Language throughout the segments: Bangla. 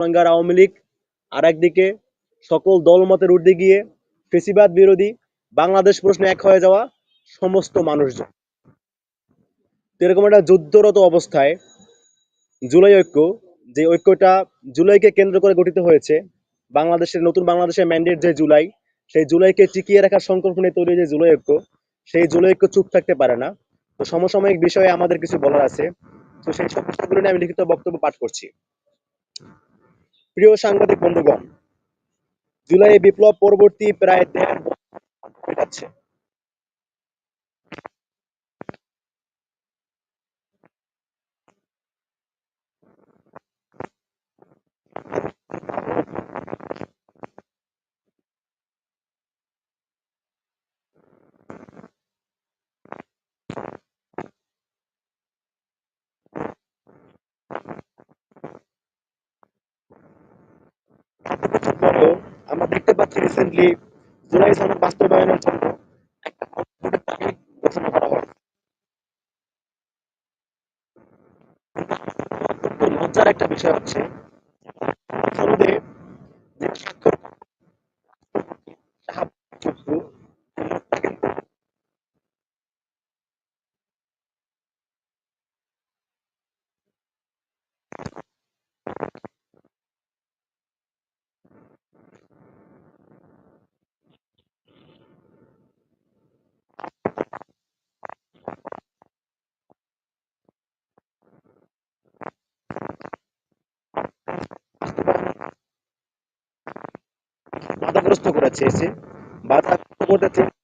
কুলাঙ্গার আওয়ামী লীগ আর একদিকে সকল দলমতের ঊর্ধ্বে গিয়ে ফেসিবাদ বিরোধী বাংলাদেশ প্রশ্নে এক হয়ে যাওয়া সমস্ত মানুষজন। এরকম একটা যুদ্ধরত অবস্থায় জুলাই ঐক্য, যে ঐক্যটা জুলাইকে কেন্দ্র করে গঠিত হয়েছে, বাংলাদেশের নতুন বাংলাদেশের ম্যান্ডেট যে জুলাই, সেই জুলাইকে টিকিয়ে রাখার সংকল্প নিয়ে তৈরি যে জুলাই ঐক্য, সেই জুলাই ঐক্য চুপ থাকতে পারে না। তো সমসাময়িক বিষয়ে আমাদের কিছু বলার আছে। তো সেই সব বিষয়গুলো নিয়ে আমি লিখিত বক্তব্য পাঠ করছি। প্রিয় সাংবাদিক বন্ধুগণ জুলাই বিপ্লব পরবর্তী প্রায় দেড় বছর হয়ে পরেও আমরা দেখতে পাচ্ছি রিসেন্টলি জুলাই সনদ বাস্তবায়নের জন্য একটা করা লজ্জার একটা বিষয় হচ্ছে বাধাগ্রস্ত করা চেয়েছে। বাধাগ্রস্ত করতে কীভাবে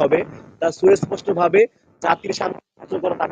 হবে। তা সুস্পষ্টভাবে জাতির সামনে তার